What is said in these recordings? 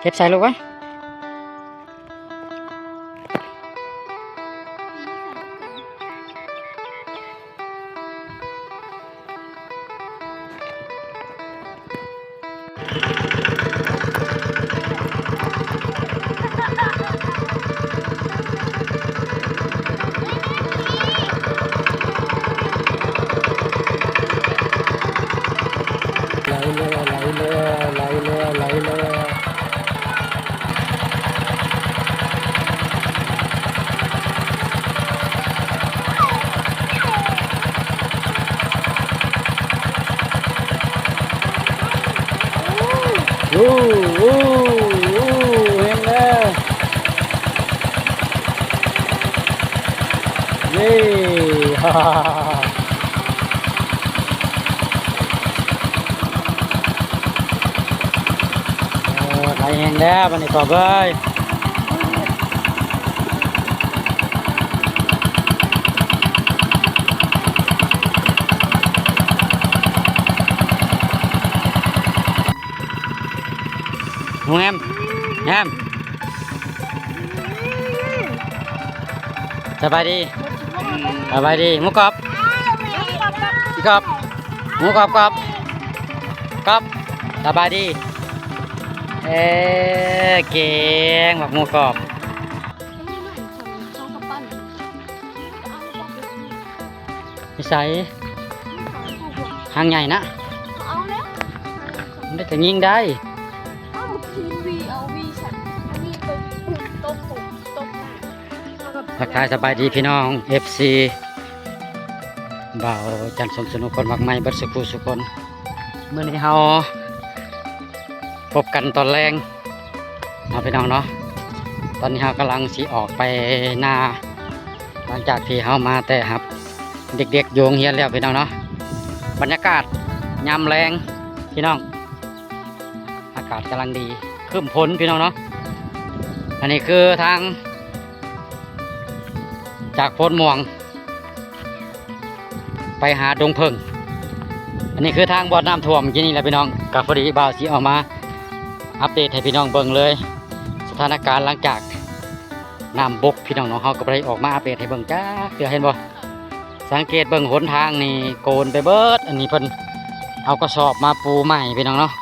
เก็บใแห้งแล้วบันนี้กอบเอ้ยหนูแอมแอมสบายดีสบายดีหมูกรอบพี่กรอบหมูกรอบกรอบกรอบสบายดี เอ๊เก่งหมักหมูกรอบนิสัยหางใหญ่นะเอาแล้วมันได้แต่ยิงได้เอาทีวีเอาวีฉันมีตบปุ่มตบปุ่มตบหลักทายสบายดีพี่น้อง FC บ่าวจันทร์สมสนุกคนมักไม่เบัดสุขุสุคนเมื่อนี้เฮา พบกันตอนแรงเนาะพี่น้องเนาะตอนนี้เฮากำลังสิออกไปนาหลังจากที่เฮามาแต่ครับ เด็กๆโยงเฮียนแล้วพี่น้องเนาะบรรยากาศยามแรงพี่น้อง อากาศกำลังดีครึ้มพ้นพี่น้องเนาะอันนี้คือทาง จากโพนม่วง ไปหาดงเพิงอันนี้คือทางบ่อน้ำท่วมที่นี่แหละพี่น้องกับพอดีบ่าวสีออกมา อัปเดตให้พี่น้องเบิ่งเลย สถานการณ์หลังจากน้ำบกพี่น้องเนาะเฮาก็ได้ออกมาอัปเดตให้เบิ่งจ้าเกือเห็นบ่สังเกตเบิ่งหนทางนี่โกนไปเบิด อันนี้เพิ่นเอากระสอบมาปูใหม่พี่น้องเนาะ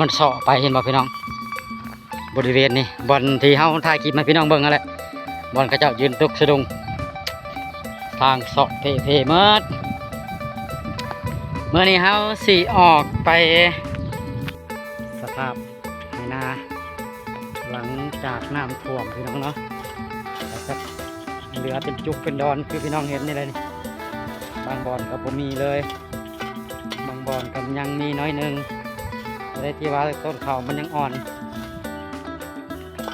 มันเสาะไปเห็นบ่พี่น้อง บริเวณนี้บอนที่เฮาถ่ายคลิปมาพี่น้องเบิ่งนั่นแหละบอลเขาเจ้ายืนตุกสะดุงทางเสาะเพเพเมิดเมื่อนี้เฮาสีออกไปาพในนา หลังจากน้ำท่วมพี่น้องเนาะแล้วก็เหลือเป็นจุกเป็นดอนคือพี่น้องเห็นนี่เลยนี่บางบอนก็บ่มีเลย บางบอนก็ยังมีน้อยหนึงอะไรที่ว่าต้นเขามันยังอ่อน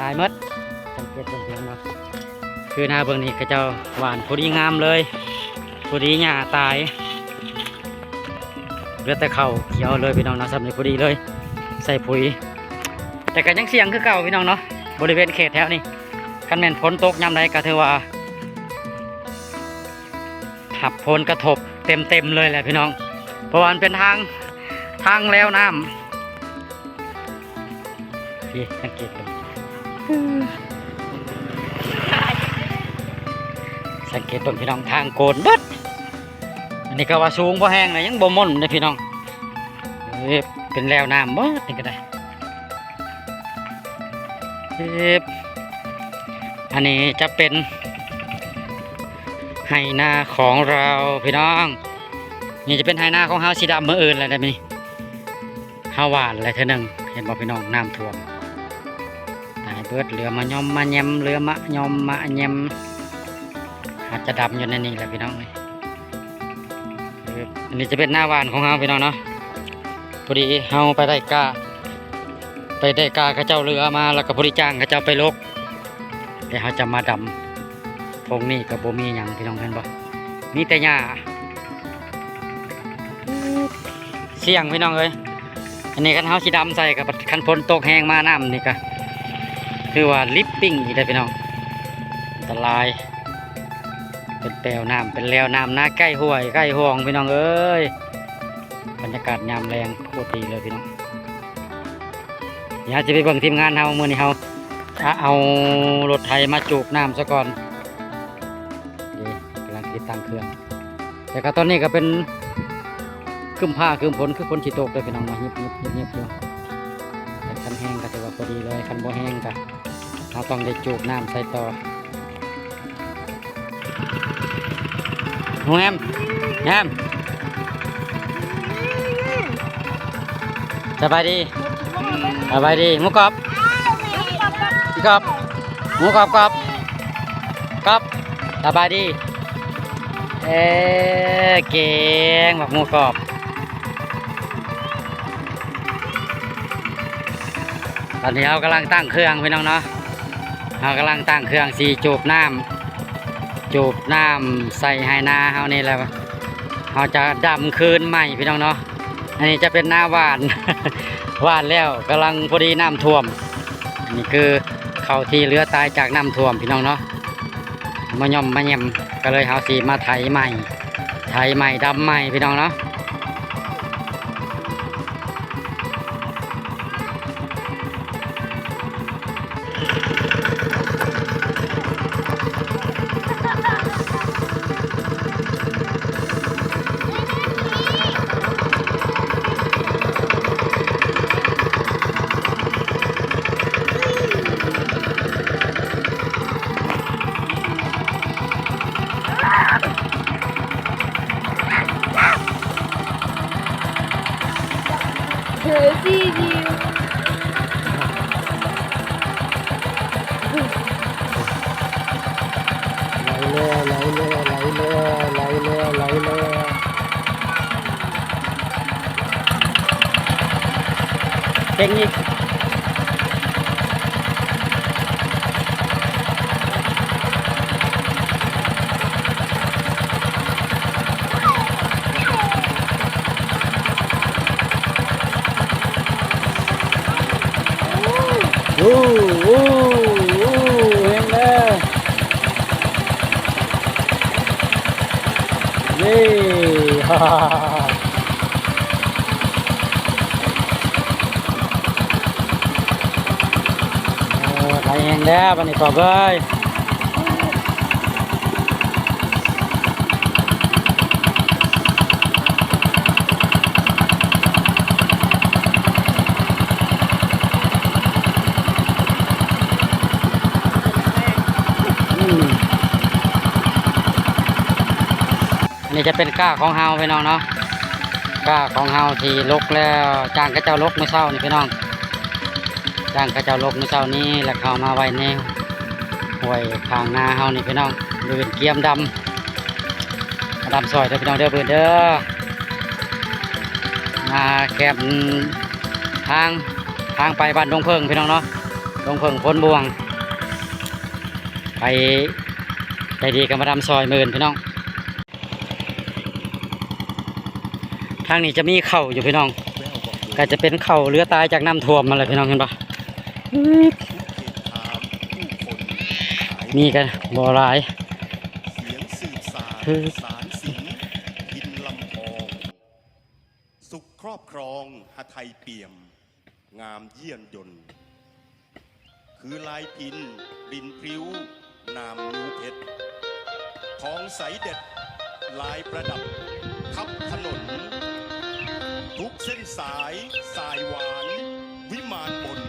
ตายมดสังเกตเบิ่งเพียงเนาะคือหน้าเบื้องนี้ก็จ้าหวานพอดีงามเลยพอดีหญ้าตายเหลือแต่เขาเขียวเลยพี่น้องนะสำหรับพอดีเลย ใส่ปุ๋ย แต่ก็ยังเสี่ยงคือเก่าพี่น้องเนาะบริเวณเขตแถวนี้กันแม่นฝนตกยามใดก็ถือว่าหับผลกระทบเต็มเต็มเลยแหละพี่น้อง เพราะว่ามันเป็นทางทางแล้วน้ำพี่สังเกตดูสังเกตเบิ่งพี่น้องทางโกนเบิดอันนี้ก็ว่าสูงบ่แห้งเลยยังบ่ม่นเลยพี่น้อง เอ้เป็นแล้วน้ำเบิดนี่ก็ได้เอ้ยอันนี้จะเป็นไหนาของเราพี่น้อง นี่จะเป็นไหนาของเฮาสีดำเมื่ออื่นแล้วได้ไหมฮาหวานอะไรเท่านึงเห็นบ่พี่น้องน้ำท่วมตายเบิดเหลือมายอมมาแยมเหลือมายอมมาแยมอาจจะดำอยู่ในนี้แหละพี่น้องเอออันนี้จะเป็นหน้าหวานของเฮาพี่น้องเนาะ พอดีเฮาไปได้กาไปได้กาเขาเจ้าเรือมาแล้วก็พอดีจ้างเขาเจ้าไปลกเดี๋ยวเขาจะมาดำพงนี่กับโบมีหยังพี่น้องเห็นบ่มีแต่หญ้าเสี่ยงพี่น้องเอ้ยอันนี้คันเฮาสิดำใส่กับคันฝนตกแห้งมาน้ำนี่ก็คือว่าลิปปิ้งอีกได้พี่น้องอันตราย เป็นแปลวน้ำเป็นแล้วน้ำหน้าใกล้ห้วยใกล้ห้องพี่น้องเอ้ย ยากาศยามแรงโคตรดีเลยพี่น้องเดี๋ยวจะไปเบิ่งทีมงานเฮาเมื่อนี้เฮาถ้าเอารถไถมาจูบน้ำซะก่อนนี่กำลังติดตั้งเครื่อง แต่ก็ตอนนี้ก็เป็นครึ้มผ้าครึ้มฝนคือฝนสิตกเลยพี่น้องมายิบยิบยิบยิบอยู่แต่คันแห้งก็ถือว่าพอดีเลยคันบ่แห้งก็เราต้องได้จูบน้ำใส่ต่อหนูแอมแอม สบายดีสบายดีหมูกรอบพี่กรอบหมูกรอบกรอบกรอบสบายดีเอ๊เก่งแบบหมูกรอบตอนนี้เรากำลังตั้งเครื่องพี่น้องเนาะเรากำลังตั้งเครื่องสีจูบน้ำจูบน้ำใส่ไฮนาเฮานี่แหละเราจะดำคืนใหม่พี่น้องเนาะ อันนี้จะเป็นหน้าหวาน หวานแล้วกำลังพอดีน้ำท่วม นี่คือเขาที่เหลือตายจากน้ำท่วมพี่น้องเนาะมาย่อมมาเยี่ยมก็เลยเฮาสีมาไถใหม่ไถใหม่ดำใหม่พี่น้องเนาะ เธอซีดิว ไหล เรือไหลเรือไหลเรือไหลเรือไหลเรือเก่งอีกอู้อู้อู้เห็นเลย เย้ฮ่าฮ่าฮ่าเออไปเองแล้วบันนี้กอไป นนี้จะเป็นก้าของเฮาพี่น้องเนาะก้าของเฮาที่ลกแล้วจ้างกระเจ้าลกเมื่อเช้านี่พี่น้องจ้างกระเจ้าลกเมื่อเช้านี้แล้วเขามาไว้ในห้วยทางนาเฮานี่พี่น้องเบืนเกียมดำมาดำซอยเด้อพี่น้องเด้อเบืนเด้อมาแคบทางทางไปบ้านดงเพิงพี่น้องเนาะดงเพิงพ้นบวง ไปใจดีกับมาดำซอยหมื่นพี่น้อง ทางนี้จะมีเข่าอยู่พี่น้อง ก็จะเป็นเข่าเรือตายจากน้ำท่วมมาเลยพี่น้องเห็นปะมีกันบ่หลายเสียงสืบสารคือสารสิงกินลำพอง สุขครอบครองหไทยเปี่ยม งามเยี่ยนยนต์ คือลายพินรินพริ้ว นามนูเพชรทองใสเด็ด ลายประดับ เส้นสาย สายหวาน วิมานบน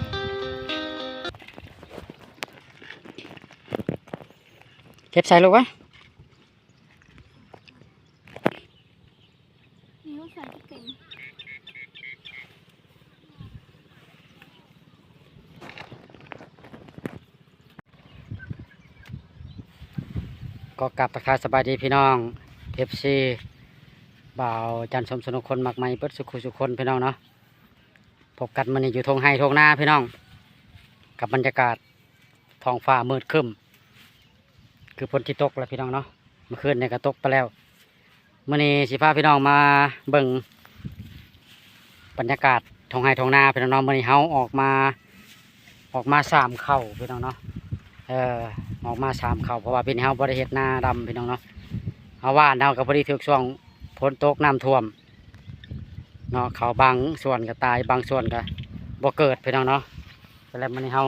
เก็บใส่ลูกไว้นิ้วใส่ที่เก่งก็กลับตะคายสบายดีพี่น้อง FC บ่าวจันสมสนุกคนมักไม่เปิดสุขุสุคนพี่น้องเนาะพบกันมันนี่อยู่ทงไฮทงหน้าพี่น้อง กับบรรยากาศท้องฟ้ามืดคึ้มคือฝนที่ตกแล้วพี่น้องเนาะเมื่อคืนเนี่ยก็ตกไปแล้วมื่อนี้สิพาพี่น้องมาเบิ่งบรรยากาศทงไฮทงหน้าพี่น้องเนาะมื่อนี้เฮาออกมาออกมาสามเข่าพี่น้องเนาะเออออกมาสามเข่าเพราะว่าเป็นเฮาบริเฮ็ดนาดำพี่น้องเนาะเฮาว่านเฮาก็พอดีถึกช่วง ฝนตกน้ำท่วมเนาะเขาบางส่วนก็ตายบางส่วนก็บ่เกิดพี่น้องเนาะแต่แล้วมันเฮา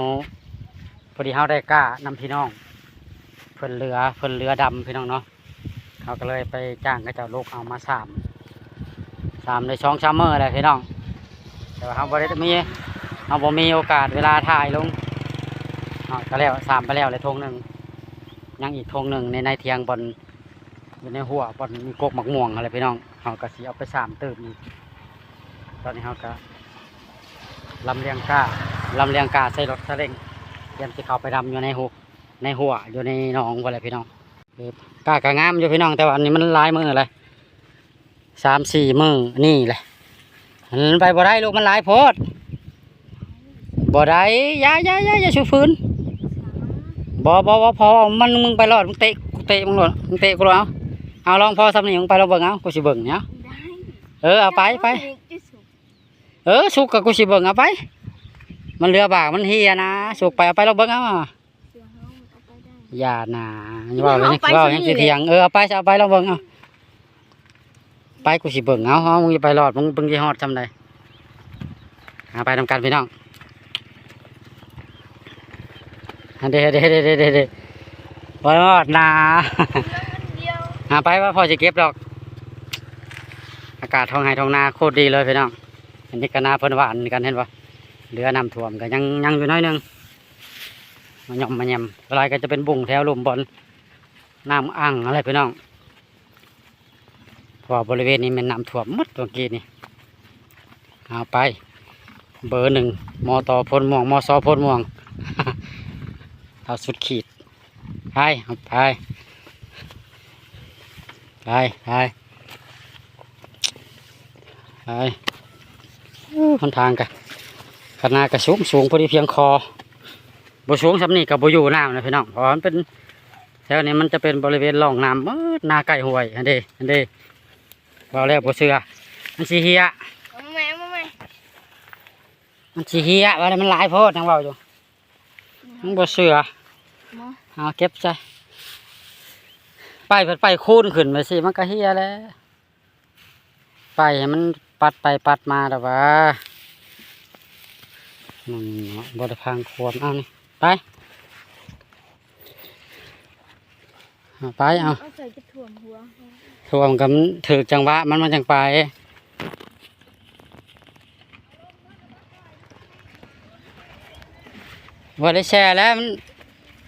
พอดีเฮาได้กล้านำพี่น้องเพิ่นเรือเพิ่นเรือดำพี่น้องเนาะเขาก็เลยไปจ้างเขาเจ้าลูกเอามาสามสามในช่องชัมเมอร์เลยพี่น้องแต่ว่าเฮาบ่ได้มีเฮาบ่มีโอกาสเวลาถ่ายลงเนาะก็แล้วสามไปแล้วเลยทงหนึ่งยังอีกทงหนึ่งในในเทียงบน อยู่ในหัวบนมีกกหมักม่วงอะไรพี่น้องเขาก็สีเอาไปสามตื่นอีกตอนนี้เขาก็ลำเลียงกาลำเลียงกาใส่รถซาเล้งเตรียมที่เขาไปดำอยู่ในหัวในหัวอยู่ในหนองอะไรพี่น้องกากระงามอยู่พี่น้องแต่ว่าอันนี้มันลายมือเลยสามสี่มือนี่แหละมันไปบ่ได้ลูกมันลายโพดบ่ได้ยายายาอย่าชูฟื้นบ่บ่บ่พอมันมึงไปรอดมึงเตะกูเตะมึงรอดมึงเตะกูรอดเอา เอาลองพอสำนีมึงไปลองเบิ่งเอากูสิเบิ่งเนี่ยได้เออเอาไปไปจะสุกเออสุกกับกูสิเบิ่งเอาไป มันเรือบากมันเฮียนะสุกไปเอาไปลองเบิ่งเอาเสือเฮาเอาไปได้อย่านะอย่าว่าเลยเอาไปว่าสิยังสิเถียงเออเอาไปเอาไปลองเบิ่งเอาไปกูสิเบิ่งเอาเอามึงจะไปรอดมึงมึงสิฮอดซำใดเอาไปทำการพี่น้องอันเด้เด้เด้เด้เด้เด้บ่รอดนะ หาไปว่าพอจะเก็บดอก อากาศท้องไห้ท้องนาโคตรดีเลยพี่น้องอันนี้ก็นาเพิ่นหวานกันเห็นปะเรือน้ำท่วมก็ยังยังอยู่น้อยนึงมาหย่อมมาแยมอะไรก็จะเป็นบุ่งแถวลมบอลน้ำอ่างอะไรพี่น้องพราะว่าบริเวณนี้มันน้ำท่วมหมดตัวกี้นี่เอาไป เบอร์หนึ่งมอต่อพลม่วงมอซอพลม่วงเอาสุดขีดไปเอาไป ไปไปไปอู้หนทางกันขนาดกระสูงสูงพอดีเพียงคอบสูงสำนี่กับบอยู่น้ำนะพี่น้องเพราะมันเป็นแถวนี้มันจะเป็นบริเวณร่องน้ำเมื่อนาไก่ห้วยอันเดอันเดเราแล้วบ่เสือมันสีเฮียเอามาแม่มาแม่มันสีเฮียว่าแต่มันหลายโพดนังเบาอยู่มันบ่เสือมาเอาเก็บใไปเพิ่นไปคูนขึ้นไปสิมันก็เฮียแล้วไปให้มันปัดไปปัดมาแต่ว่ามันบไดพังควมเอานี่ไปไปเอาถ่วมหัวท่วมกับถือจังหวะมันมันจังไปว่าได้แช่แล้วมัน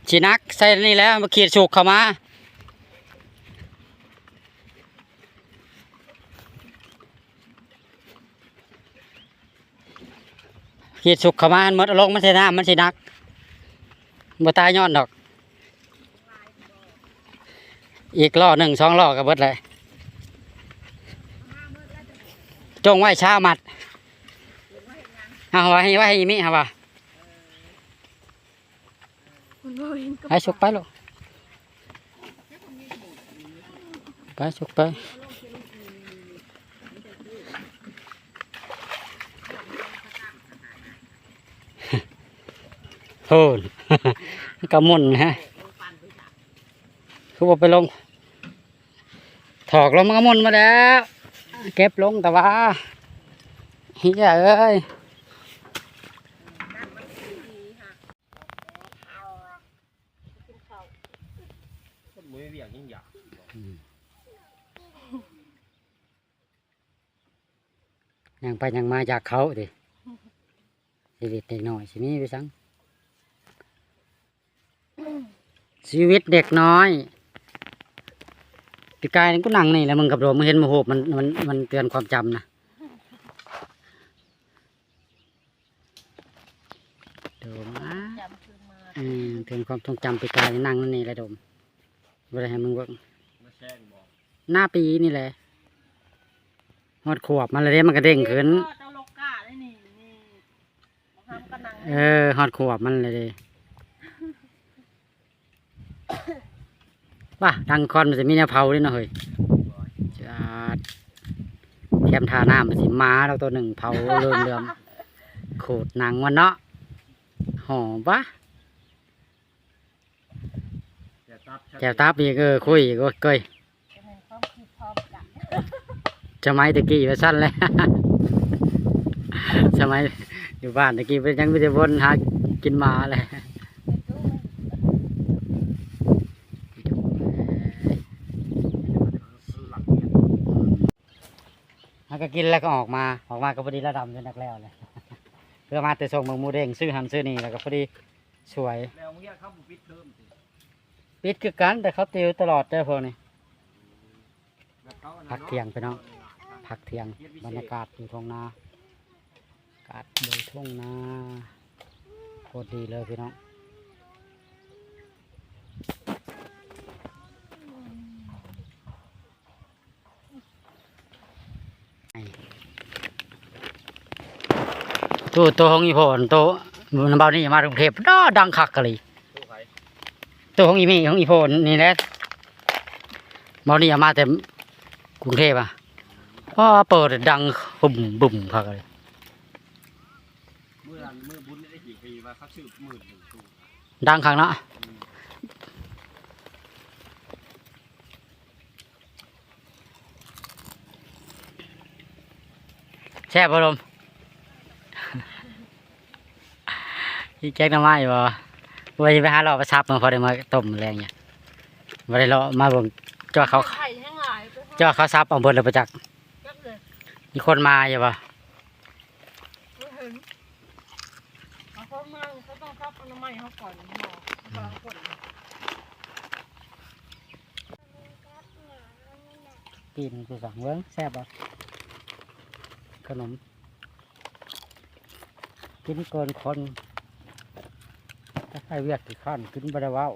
ชีนักใส่นี่แล้วมาขีดสุกเข้ามา ขีดสุกข้ามามันมดลงมันเสน้ำมันสินักบ่ตายย้อนดอก อีกล่อหนึ่งสองล่อก็เบิดเลยจงไว้ชามัดเอาไว้ให้ไว้ให้มิฮะว่ามันบ่เห็นกับไปสุกไปลูกไปสุกไป โหนกระมุนฮะคือว่าไปลง ถอกลงมันก็มุนมาแล้ว เก็บลงแต่ว่าเฮียเอ้ยยังไปยังมาจากเขาดิชีวิตเด็กน้อยสิมีไปสัง ชีวิตเด็กน้อยปีกายนี่กูนั่งนี่แหล้วมึงกับโดมมึงเห็นโมโหมันมันมันเตือนความจำนะโดมอะจำคือมาอืมเตือนความทรงจำปีกายนี่นั่งนั่นนี่แหละโดมบ่ได้ให้มึงเบิ่งมาแช่งบอกหน้าปีนี่แหละหอดขวบมันเลยเด้มันก็เด้งขึ้น เจ้าโลกาได้นี่นี่บ่ห้ามกันนังเออฮอดขวบมันเลยเดิ ว่าดังคอนมันจะมีแนวเผาด้วยเนาะเฮ้ยจัดแคมทาน้ำมันสิม้าเราตัวหนึ่งเผาเริ่มเริ่มๆขูดหนังมันเนาะหอมปะแต่ตับชัดแจวตับอีกเออคุยอีกโอ้ยเกยจะเป็นความคิดพร้อมกันสมัยตะกี้ว่าสั้นเลยสมัยอยู่บ้านตะกี้เป็นยังไม่ได้วนหากินหมาเลย หลักเนี่ย มัน ก็กินแล้วก็ออกมาออกมาก็พอดีระดับจนนักแล้วเลย เพื่อมาแต่ส่งเมืองหมูเด้งซื้อหันซื้อนี่แล้วก็พอดีสวย แล้วเมื่อกี้เขาบุปิดเทอมสิปิดคือกันแต่เขาติวตลอดเด้อพวกนี้ แบบเขาอันพันั้นกเนาะเที่ยงไปเนาะ พักเที่ยงบรรยากาศอยู่ทงนาอากาศบนทุ่งนาโคตรดีเลยพี่น้อง ตัวตัวของอีโพนตัวมันเบานี่มากรุงเทพด้าดังคักกะเลยตัวของอีมีของอีโพนนี่แหละเบานี่มาแต่กรุงเทพอะพอเปิดดังบุ่มบุ่มคักเลยมื่อมือบุญได้กี่ปีมาเขาซื้อหมื่นหนึ่งตู้ดังคักเนาะแช่บลม อีแจ็คน้ำไม้บ่ว่าจะไปหาเราประชับมาพอได้มาต้มแรงเนี่ยมาได้เรามาเบ่งจ้าเขาไข่แห้งหลายไปจ้าเขาซับเอาเบิดเลยประจักษ์ยักเลยมีคนมาอยู่ป่ะไม่เห็นเอาเขามาเขาต้องครับอนามัยเขาก่อนหมอบางคนกินกูสั่งเบิ้งแซ่บป่ะขนมกินเกินคน ถ้าใครเวียกกี่ขั้นกินบรดเว้าว